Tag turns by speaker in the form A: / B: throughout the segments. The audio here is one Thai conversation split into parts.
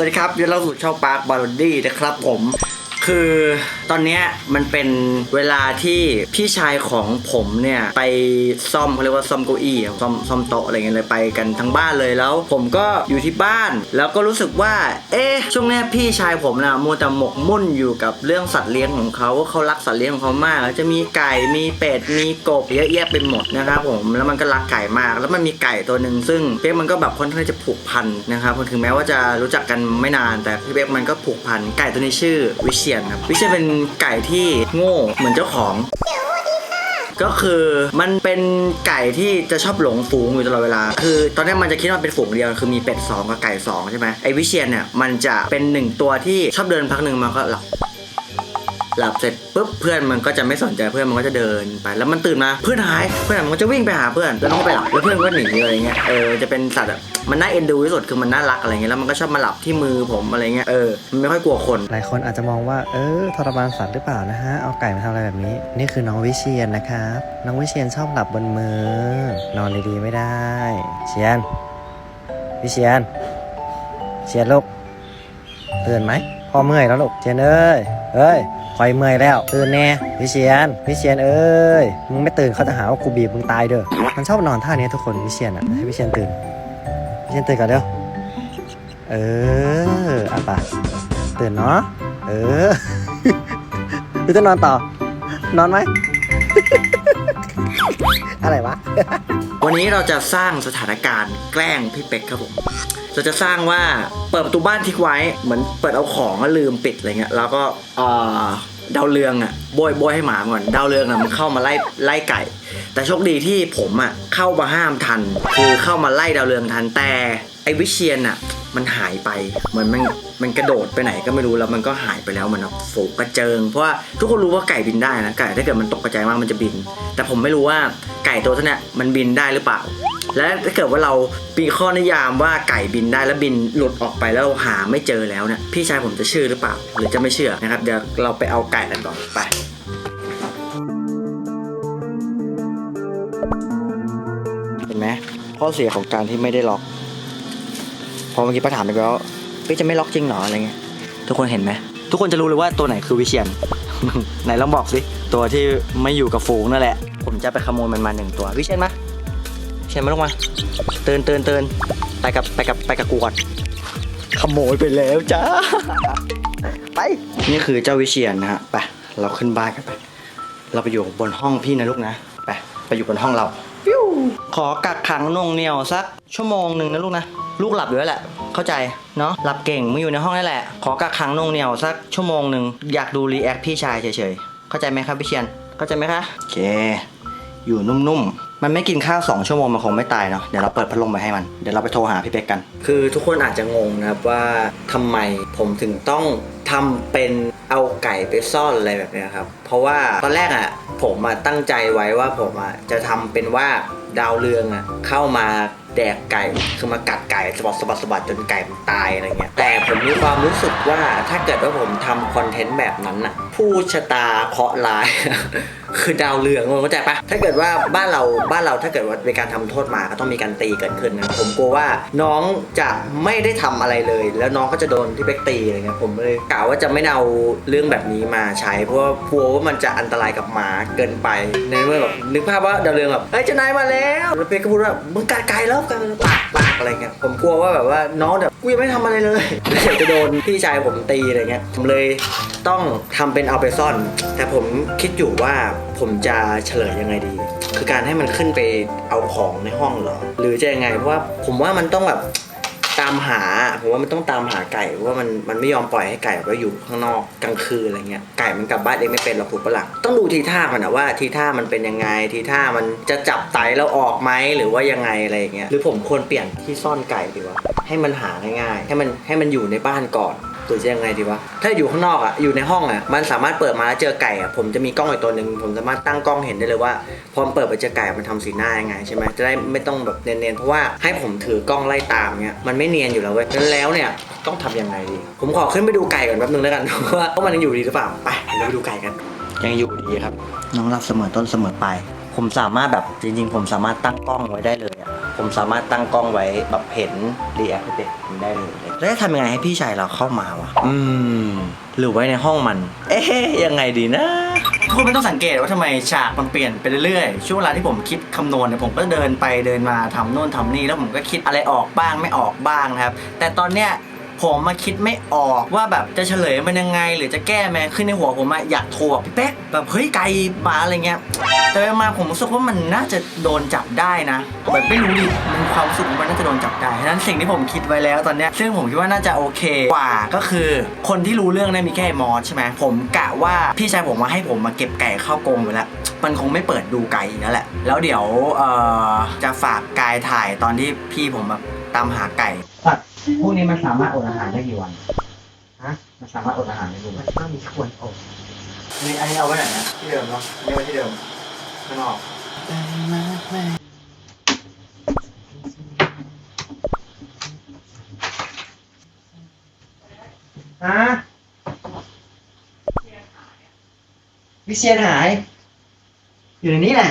A: สวัสดีครับยินดีต้อนรับสู่ช่องปาร์คบาร์ดี้นะครับผม คือตอนเนี้ยมันเป็นเวลาที่พี่ชายของผมเนี่ยไปซ่อมเขาเรียกว่าซ่อมเก้าอี้อะซ่อมซ่อมโต๊ะอะไรเงี้ยเลยไปกันทั้งบ้านเลยแล้ว ผมก็อยู่ที่บ้าน แล้วก็รู้สึกว่า เอ๊ะช่วงเนี้ยพี่ชายผมนะมัวแต่หมกมุ่นอยู่กับเรื่องสัตว์เลี้ยงของเขาว่าเขารักสัตว์เลี้ยงของเขามากจะมีไก่มีเป็ดมีกบเยอะแยะไปหมดนะครับผมแล้วมันก็รักไก่มาก แล้วมันมีไก่ตัวหนึ่งซึ่งเป๊กมันก็แบบค่อนข้างจะผูกพันนะครับถึงแม้ว่าจะรู้จักกันไม่นาน แต่พี่เป๊กมันก็ผูกพันไก่ตัวนี้ชื่อวิเชียนครับ วิเชียนเป็นไก่ที่โง่เหมือนเจ้าของ ก็คือมันเป็นไก่ที่จะชอบหลงฝูงอยู่ตลอดเวลา คือ ตอนนี้มันจะคิดว่าเป็นฝูงเดียว คือมีเป็ดสองกับไก่สองใช่ไหมไอ้วิเชียนเนี่ยมันจะเป็นหนึ่งตัวที่ชอบเดินพักหนึ่งมันก็หลับ หลับเสร็จปุ๊บเพื่อนมันก็จะไม่สนใจเพื่อนมันก็จะเดินไป แล้วมันตื่นมาเพื่อนหายเพื่อนมันก็จะวิ่งไปหาเพื่อนแล้วมันก็ไปหลับแล้วเพื่อนก็หนีอะไรเงี้ยเออจะเป็นสัตว์มันน่าเอ็นดูที่สุดคือมันน่ารักอะไรเงี้ยแล้วมันก็ชอบมาหลับที่มือผมอะไรเงี้ยเออมันไม่ค่อยกลัวคน
B: หลายคนอาจจะมองว่าเออทรมานสัตว์หรือเปล่านะฮะเอาไก่มาทำอะไรแบบนี้ นี่คือน้องวิเชียนนะครับน้องวิเชียนชอบหลับบนมือนอนดีๆไม่ได้เชียนวิเชียนเชียนลูกตื่นไหมพ่อเมื่อยแล้วลูกเชียนเอ้ยเอ้ย คอยเมื่อยแล้ว ตื่นแน่วิเชียนวิเชียนเอ้ยมึงไม่ตื่นเขาจะหาว่ากูบีบมึงตายเด้อมันชอบนอนท่านี้ทุกคนวิเชียนอะให้วิเชียนตื่นวิเชียนตื่นก่อนเร็วเอออะปะตื่นเนาะเออหรือจะนอนต่อนอนไหมอะไรวะ
A: วันนี้เราจะสร้างสถานการณ์แกล้งพี่เป็กครับผม เราจะสร้างว่าเปิดประตูบ้านทิ้งไว้เหมือนเปิดเอาของแล้วลืมปิดอะไรเงี้ยแล้วก็เอ่อดาวเรืองอะโบยโบยให้หมาก่อนดาวเรืองอะมันเข้ามาไล่ไล่ไก่ แต่โชคดีที่ผมอะเข้ามาห้ามทัน คือเข้ามาไล่ดาวเรืองทันแต่ไอ้วิเชียนอะมันหายไปเหมือนมันมันกระโดดไปไหนก็ไม่รู้แล้วมันก็หายไปแล้วมันแบบฝูกกระเจิง เพราะว่าทุกคนรู้ว่าไก่บินได้นะไก่ถ้าเกิดมันตกกระจายมากมันจะบิน แต่ผมไม่รู้ว่าไก่ตัวเนี้ยมันบินได้หรือเปล่า และถ้าเกิดว่าเราปีข้อนิยามว่าไก่บินได้แล้วบินหลุดออกไปแล้วเราหาไม่เจอแล้วเนี่ยพี่ชายผมจะเชื่อหรือเปล่า หรือจะไม่เชื่อนะครับเดี๋ยวเราไปเอาไก่กันก่อนไปเห็นไหมข้อเสียของการที่ไม่ได้ล็อก พอเมื่อกี้ป้าถามไปแล้วพี่จะไม่ล็อกจริงเหรออะไรเงี้ยทุกคนเห็นไหมทุกคนจะรู้เลยว่าตัวไหนคือวิเชียนไหนลองบอกสิตัวที่ไม่อยู่กับฝูงนั่นแหละ ผมจะไปขโมยมันมาหนึ่งตัววิเชียนมา เชียนมาลงมาเตือนเตือนเตือนไปกับไปกับไปกับกูก่อนขโมยไปแล้วจ้าไปนี่คือเจ้าวิเชียนนะฮะไปเราขึ้นบ้านกันไป เราไปอยู่บนห้องพี่นะลูกนะไปไปอยู่บนห้องเราปิ้วขอกักขังหน่วงเหนียวสักชั่วโมงหนึ่งนะลูกนะลูกหลับอยู่แล้วแหละเข้าใจเนาะหลับเก่งมึงอยู่ในห้องนี่แหละขอกักขังหน่วงเหนียวสักชั่วโมงหนึ่งอยากดูรีแอคพี่ชายเฉยๆเข้าใจไหมครับพี่เชียนเข้าใจไหมคะโอเคอยู่นุ่มๆ มันไม่กินข้าวสองชั่วโมงมันคงไม่ตายเนาะเดี๋ยวเราเปิดพัดลมไปให้มันเดี๋ยวเราไปโทรหาพี่เป็กกัน คือทุกคนอาจจะงงนะครับว่าทำไมผมถึงต้องทำเป็นเอาไก่ไปซ่อนอะไรแบบเนี้ยครับ เพราะว่าตอนแรกอะผมอะตั้งใจไว้ว่าผมอะจะทำเป็นว่าดาวเรืองอะเข้ามาแดกไก่คือมากัดไก่สะบัดสะบัดสะบัดจนไก่มันตายอะไรเงี้ยแต่ผมมีความรู้สึกว่าถ้าเกิดว่าผมทำคอนเทนต์แบบนั้นอะผู้ชะตาเคราะห์ร้าย คือดาวเรืองเข้าใจปะถ้าเกิดว่าบ้านเราบ้านเราถ้าเกิดว่ามีการทำโทษหมาก็ต้องมีการตีเกิดขึ้นนะผมกลัวว่าน้องจะไม่ได้ทำอะไรเลย แล้วน้องก็จะโดนที่เบกตีอะไรเงี้ยผมเลยกล่าวว่าจะไม่เอาเรื่องแบบนี้มาใช้ เพราะว่ากลัวว่ามันจะอันตรายกับหมาเกินไปในเมื่อแบบนึกภาพว่าดาวเรืองแบบเฮ้ยเจ้านายมาแล้วแล้วเบกก็พูดว่ามึงกัดไกลแล้วกันปากปากอะไรเงี้ยผมกลัวว่าแบบว่าน้องแบบกูยังไม่ทำอะไรเลยเดี๋ยวจะโดนพี่ชายผมตีอะไรเงี้ยผมเลยต้องทำเป็นเอาไปซ่อน แต่ผมคิดอยู่ว่าผมจะเฉลยยังไงดี คือการให้มันขึ้นไปเอาของในห้องเหรอ หรือจะยังไงเพราะว่าผมว่ามันต้องแบบตามหาผมว่ามันต้องตามหาไก่ว่ามันมันไม่ยอมปล่อยให้ไก่ไว้อยู่ข้างนอกกลางคืนอะไรเงี้ยไก่มันกลับบ้านเองไม่เป็นหรอกถูกปะหล่ะต้องดูทีท่ามันนะว่าทีท่ามันเป็นยังไง ทีท่ามันจะจับไตแล้วออกไหมหรือว่ายังไงอะไรเงี้ยหรือผมควรเปลี่ยนที่ซ่อนไก่ดีวะให้มันหาง่ายๆ ให้มันให้มันอยู่ในบ้านก่อน หรือจะยังไงดีวะ ถ้าอยู่ข้างนอกอะ อยู่ในห้องอะ มันสามารถเปิดมาแล้วเจอไก่อะ ผมจะมีกล้องอีกตัวหนึ่งผมสามารถตั้งกล้องเห็นได้เลยว่า พอมันเปิดไปเจอไก่มันทำสีหน้ายังไงใช่ไหมจะได้ไม่ต้องแบบเนียนๆ เพราะว่าให้ผมถือกล้องไล่ตามเนี้ยมันไม่เนียนอยู่แล้วเว้ยงั้นแล้วเนี่ยต้องทำยังไงดี ผมขอขึ้นไปดูไก่ก่อนแป๊บนึงแล้วกันว่าว่ามันยังอยู่ดีหรือเปล่า ไปเดี๋ยวเราไปดูไก่กัน ยังอยู่ดีครับ น้องรับเสมอต้นเสมอปลาย ผมสามารถแบบจริง ๆ ผมสามารถตั้งกล้องไว้ได้เลยอะผมสามารถตั้งกล้องไว้แบบเห็นรีแอคเด็กได้เลย แล้วจะทำยังไงให้พี่ชายเราเข้ามาวะอืม หรือไว้ในห้องมัน เอ๊ะยังไงดีนะ ทุกคนไม่ต้องสังเกตว่าทำไมฉากมันเปลี่ยนไปเรื่อยๆ ช่วงเวลาที่ผมคิดคำนวณเนี่ยผมก็เดินไปเดินมาทำโน่นทำนี่แล้วผมก็คิดอะไรออกบ้างไม่ออกบ้างนะครับ แต่ตอนเนี้ย ผมมาคิดไม่ออกว่าแบบจะเฉลยมันยังไง หรือจะแก้แมขึ้นในหัวผมอะอยากโทรบอกพี่เป๊กแบบเฮ้ยไกลมาอะไรเงี้ยแต่ไปมาผมรู้สึกว่ามันน่าจะโดนจับได้นะแบบไม่รู้ดิมันความรู้สึกมันน่าจะโดนจับได้ฉะนั้นสิ่งที่ผมคิดไว้แล้วตอนเนี้ยซึ่งผมคิดว่าน่าจะโอเคกว่าก็คือคนที่รู้เรื่องเนี่ยมีแค่มอสใช่ไหมผมกะว่าพี่ชายผมมาให้ผมมาเก็บไก่เข้ากรงไปแล้วมันคงไม่เปิดดูไก่แล้วแหละ แล้วเดี๋ยวเอ่อจะฝากกายถ่ายตอนที่พี่ผมแบบ ตามหาไก่สัตว์พวกนี้มันสามารถอดอาหารได้กี่วันฮะมันสามารถอดอาหารได้กี่วัน
B: ต้องมีควรอด
A: นี่อันนี้เอาไว้ไหนนะที่เดิมเนาะนี่ไว้ที่เดิมข้างนอกฮะวิเชียนหาย อยู่ในนี้แหละ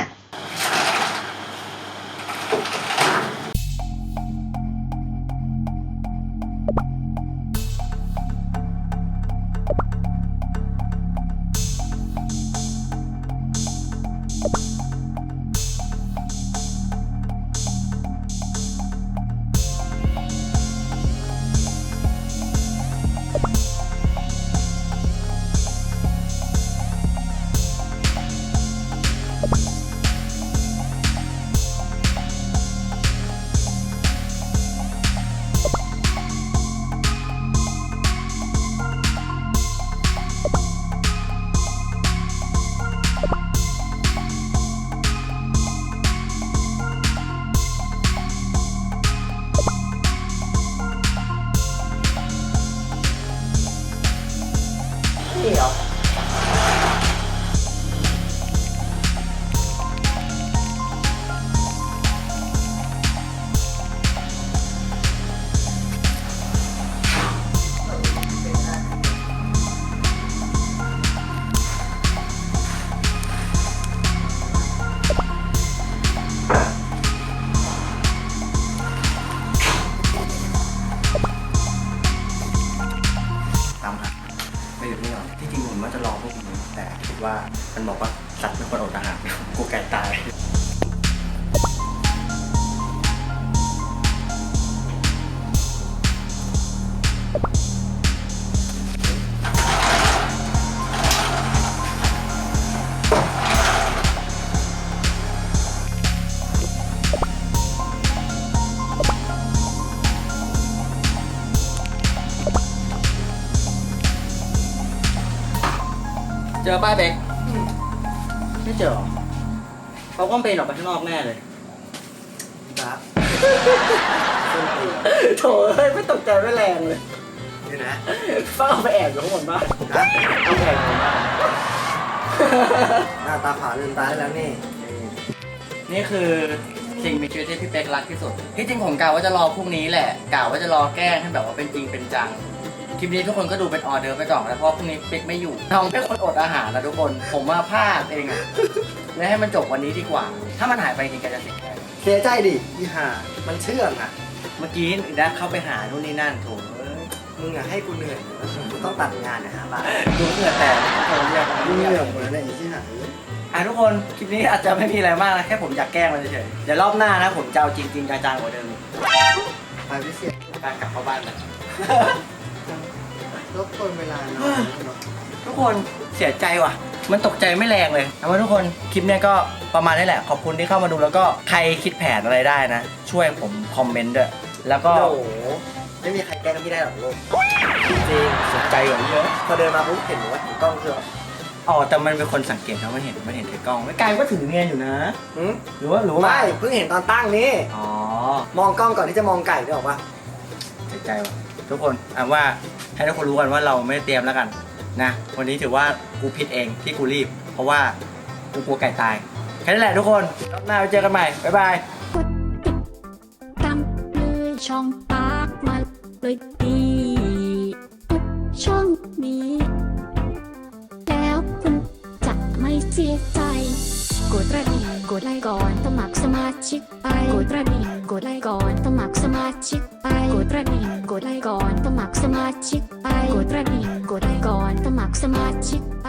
A: เว่าจะรอพวกมึงแต่คิดว่ามันบอกว่าสัตว์ไม่ควรอดอาหารกูไก่ตาย เจอป้ายเบกไม่เจอหรอเขาก็เป็นออกไปข้างนอกแน่เลย
B: ครับ
A: โถเฮ้ยไม่ตกใจไม่แรงเลย
B: นี่นะ
A: ป้าเอาไปแอบอยู่ข้างบนบ้าน
B: นะ
A: เอาไปแอบอยู่ข้างบนบ้าน
B: หน้าตาผาลืมตาได้แล้วนี่
A: นี่คือสิ่งมีชีวิตที่พี่เป๊กรักที่สุดที่จริงผมกะว่าจะรอพรุ่งนี้แหละกะว่าจะรอแกล้งให้แบบว่าเป็นจริงเป็นจัง คลิปนี้ทุกคนก็ดูเป็นออเดอร์ไปก่อนแล้วเพราะพรุ่งนี้เป๊กไม่อยู่น้องเป็นคนอดอาหารแล้วทุกคน ผมมาพลาดเองอะเลยให้มันจบวันนี้ดีกว่า ถ้ามันหายไปจริงๆแกจะเสียใจ
B: เสียใจดิอีห่ามันเชื่องอะ
A: เมื่อกี้นะเข้าไปหานู่นนี่นั่นโถเอ้ย
B: มึงอะให้กูเหนื่อยกูต้องตัดงานนะฮะบ้า
A: ดูเหงื่อแตกโถเรียก
B: มึ
A: มึ
B: ง
A: ง
B: เห
A: เรี
B: นื่
A: ย
B: อย
A: ก
B: หมดแล้วเนี่ยไอ้ที่หาย
A: อะทุกคนคลิปนี้อาจจะไม่มีอะไรมากนะแค่ผมอยากแกล้งมันเฉยๆเดี๋ยวรอบหน้านะผมจะเอาจริงๆจังๆกว่าเดิม
B: ไปพิเศษ
A: การกลับเข้าบ้านนะ
B: รบกวนเวลาหน่อย
A: ทุกคนเสียใจว่ะ มันตกใจไม่แรงเลยเอาว่าทุกคนคลิปเนี้ยก็ประมาณนี้แหละ ขอบคุณที่เข้ามาดูแล้วก็ใครคิดแผนอะไรได้นะ ช่วยผมคอมเมนต์ด้วยแล้วก็
B: โอ้โหไม่มีใครแกล้งพี่ได้หรอกลูก
A: จริงๆเสียใจกว่านี้เยอะ
B: พอเดินมาปุ๊บเห็นว่าถือกล้องคือแบบ
A: อ๋อแต่มันเป็นคนสังเกตนะมันเห็นมันเห็นถือกล้องไม่ไกลก็ถือเนียนอยู่นะ
B: หืม
A: หรือว่าหรือว่า
B: ไม่เพิ่งเห็นตอนตั้งนี่
A: อ๋อ
B: มองกล้องก่อนที่จะมองไก่ได้หรอกปะ
A: เสียใจว่ะทุกคนเอาว่า ให้ทุกคนรู้กันว่าเราไม่ได้เตรียมแล้วกันนะวันนี้ถือว่ากูผิดเองที่กูรีบ เพราะว่ากูกลัวไก่ตายแค่นั้นแหละทุกคนรอบหน้าไปเจอกันใหม่บ๊ายบาย
C: กดติดตามเลยช่องปากมาเลยดีทุกช่องนี้ ดกระดิ่งกดไลค์ก่อนสมัครสมาชิกไปกดกระดิ่งกดไลค์ก่อนสมัครสมาชิกไปกดกระดิ่งกดไลค์ก่อนสมัครสมาชิกไปกดกระดิ่งกดไลค์ก่อนสมัครสมาชิกไป